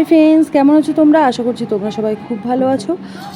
Hi friends, কেমন আছো তোমরা? আশা করছি তোমরা সবাই খুব ভালো আছো।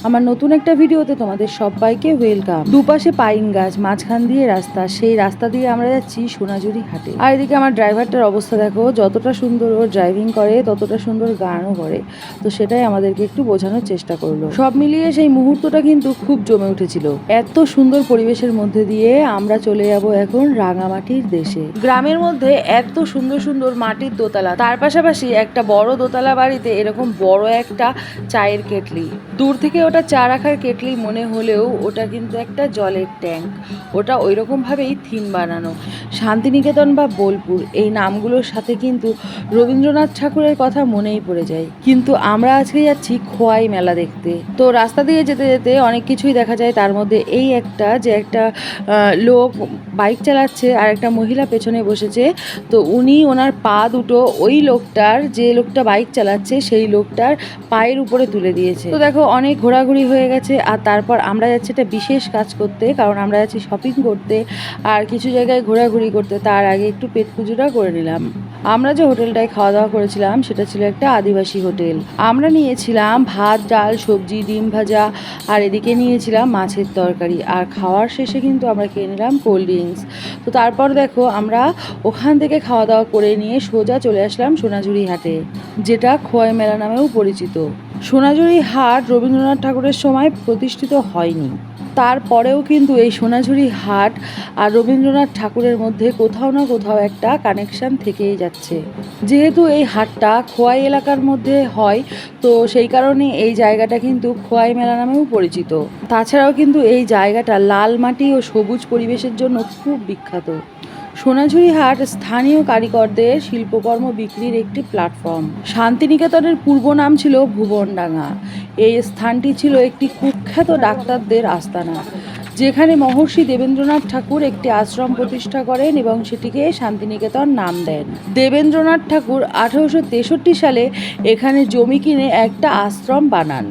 আমার নতুন একটা ভিডিওতে তোমাদের সবাইকে ওয়েলকাম দুপাশে পাইন গাছ, মাঝখান দিয়ে রাস্তা। সেই রাস্তা দিয়ে আমরা যাচ্ছি সোনাঝুরি হাটে। আর এদিকে আমার ড্রাইভারটার অবস্থা দেখো, যতটা সুন্দর ও ড্রাইভিং করে, ততটা সুন্দর গানও করে। তো সেটাই আমাদেরকে একটু বোঝানোর চেষ্টা করল। সব মিলিয়ে সেই মুহূর্তটা কিন্তু খুব জমে উঠেছিল। এত সুন্দর পরিবেশের মধ্যে দিয়ে আমরা চলে যাব এখন রাঙামাটির দেশে। গ্রামের মধ্যে এত সুন্দর সুন্দর মাটির দোতলা। তার পাশাপাশি একটা বড় দোতলা বাড়িতে এরকম বড় একটা চায়ের কেটলি। দূর থেকে ওটা চা রাখার কেটলি মনে হলেও ওটা কিন্তু একটা জলের ট্যাঙ্ক। ওটা ওই রকমভাবেই থিম বানানো। শান্তিনিকেতন বা বোলপুর, এই নামগুলোর সাথে কিন্তু রবীন্দ্রনাথ ঠাকুরের কথা মনেই পড়ে যায়। কিন্তু আমরা আজকে যাচ্ছি খোয়াই মেলা দেখতে। তো রাস্তা দিয়ে যেতে যেতে অনেক কিছুই দেখা যায়। তার মধ্যে এই একটা যে একটা লোক বাইক চালাচ্ছে আর একটা মহিলা পেছনে বসেছে। তো উনি ওনার পা দুটো ওই লোকটার যে লোকটা বাইক চালাচ্ছে সেই লোকটার পায়ের উপরে তুলে দিয়েছে। তো দেখো, অনেক ঘোরাঘুরি হয়ে গেছে, আর তারপর আমরা যাচ্ছি একটা বিশেষ কাজ করতে, কারণ আমরা যাচ্ছি শপিং করতে, আর কিছু জায়গায় ঘোরাঘুরি করতে, তার আগে একটু পেট পুজোটা করে নিলাম। আমরা যে হোটেলটায় খাওয়া দাওয়া করেছিলাম, সেটা ছিল একটা আদিবাসী হোটেল। আমরা নিয়েছিলাম ভাত, ডাল, সবজি, ডিম ভাজা, আর এদিকে নিয়েছিলাম মাছের তরকারি, আর খাওয়ার শেষে কিন্তু আমরা খেয়ে নিলাম কোল্ড ড্রিঙ্কস তো তারপর দেখো, আমরা ওখান থেকে খাওয়া দাওয়া করে নিয়ে সোজা চলে আসলাম সোনাঝুরি হাটে, যেটা খোয়াই মেলা নামেও পরিচিত। সোনাঝুরি হাট রবীন্দ্রনাথ ঠাকুরের সময় প্রতিষ্ঠিত হয়নি। তারপরেও কিন্তু এই সোনাঝুরি হাট আর রবীন্দ্রনাথ ঠাকুরের মধ্যে কোথাও না কোথাও একটা কানেকশন থেকেই যাচ্ছে। যেহেতু এই হাটটা খোয়াই এলাকার মধ্যে হয়, তো সেই কারণে এই জায়গাটা কিন্তু খোয়াই মেলা নামেও পরিচিত। তাছাড়াও কিন্তু এই জায়গাটা লাল মাটি ও সবুজ পরিবেশের জন্য খুব বিখ্যাত। সোনাঝুরি হাট স্থানীয় কারিগরদের শিল্পকর্ম বিক্রির একটি প্ল্যাটফর্ম। শান্তিনিকেতনের পূর্ব নাম ছিল ভুবনডাঙ্গা। এই স্থানটি ছিল একটি কুখ্যাত ডাক্তারদের আস্তানা। যেখানে মহর্ষি দেবেন্দ্রনাথ ঠাকুর একটি আশ্রম প্রতিষ্ঠা করেন এবং সেটিকে শান্তিনিকেতন নাম দেন। দেবেন্দ্রনাথ ঠাকুর আঠারোশো সালে এখানে জমি কিনে একটা আশ্রম বানান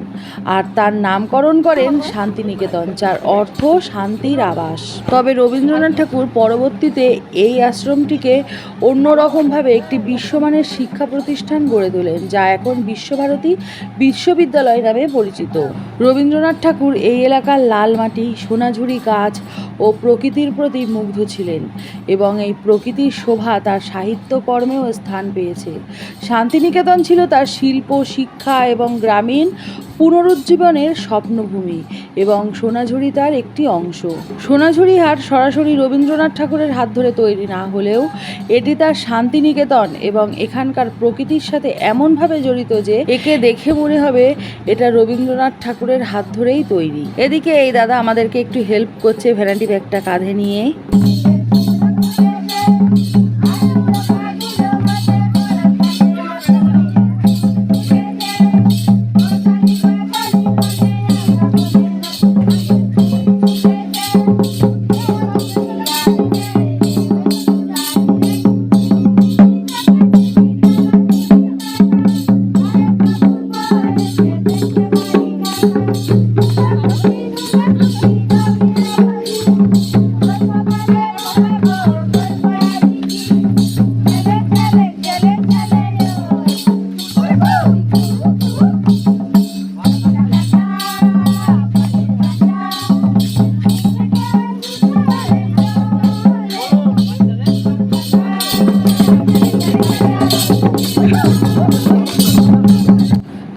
আর তার নামকরণ করেন শান্তিনিকেতন, যার অর্থ শান্তির আবাস। তবে রবীন্দ্রনাথ ঠাকুর পরবর্তীতে এই আশ্রমটিকে অন্যরকমভাবে একটি বিশ্বমানের শিক্ষা প্রতিষ্ঠান গড়ে তোলেন, যা এখন বিশ্বভারতী বিশ্ববিদ্যালয় নামে পরিচিত। রবীন্দ্রনাথ ঠাকুর এই এলাকার লাল মাটি সোনাঝুরি গাছ ও প্রকৃতির প্রতি মুগ্ধ ছিলেন এবং এই প্রকৃতির শোভা তার সাহিত্যকর্মেও স্থান পেয়েছে। শান্তিনিকেতন ছিল তার শিল্প, শিক্ষা এবং গ্রামীণ পুনরুজ্জীবনের স্বপ্নভূমি। এবং সোনাঝুরি তার একটি অংশ। সোনাঝুরি হাট সরাসরি রবীন্দ্রনাথ ঠাকুরের হাত ধরে তৈরি না হলেও এটি তার শান্তিনিকেতন এবং এখানকার প্রকৃতির সাথে এমনভাবে জড়িত যে একে দেখে মনে হবে এটা রবীন্দ্রনাথ ঠাকুরের হাত ধরেই তৈরি। এদিকে এই দাদা আমাদেরকে একটু হেল্প করছে ভ্যারাইটি ব্যাগটা কাঁধে নিয়ে।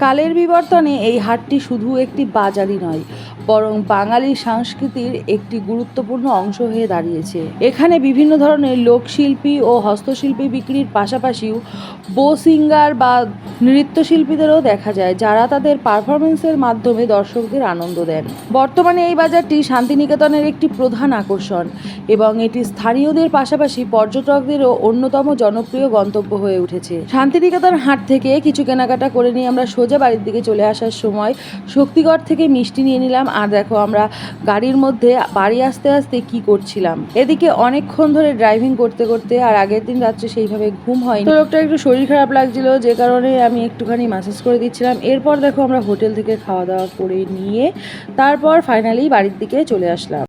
কালের বিবর্তনে এই হাটটি শুধু একটি বাজারই নয় বরং বাঙালি সংস্কৃতির একটি গুরুত্বপূর্ণ অংশ হয়ে দাঁড়িয়েছে। এখানে বিভিন্ন ধরনের লোকশিল্পী ও হস্তশিল্পী বিক্রির পাশাপাশিও বো সিঙ্গার বা নৃত্যশিল্পীদেরও দেখা যায়, যারা তাদের পারফরমেন্সের মাধ্যমে দর্শকদের আনন্দ দেন। বর্তমানে এই বাজারটি শান্তিনিকেতনের একটি প্রধান আকর্ষণ এবং এটি স্থানীয়দের পাশাপাশি পর্যটকদেরও অন্যতম জনপ্রিয় গন্তব্য হয়ে উঠেছে। শান্তিনিকেতন হাট থেকে কিছু কেনাকাটা করে নিয়ে আমরা সোজা বাড়ির দিকে চলে আসার সময় শক্তিগড় থেকে মিষ্টি নিয়ে নিলাম আর দেখো আমরা গাড়ির মধ্যে বাড়ি আসতে আসতে কি করছিলাম? এদিকে অনেকক্ষণ ধরে ড্রাইভিং করতে করতে আর আগের দিন রাত্রে সেইভাবে ঘুম হয়নি। লোকটা একটু শরীর খারাপ লাগছিল, যে কারণে আমি একটুখানি ম্যাসেজ করে দিচ্ছিলাম। এরপর দেখো আমরা হোটেল থেকে খাওয়া দাওয়া করে নিয়ে তারপর ফাইনালি বাড়ির দিকে চলে আসলাম।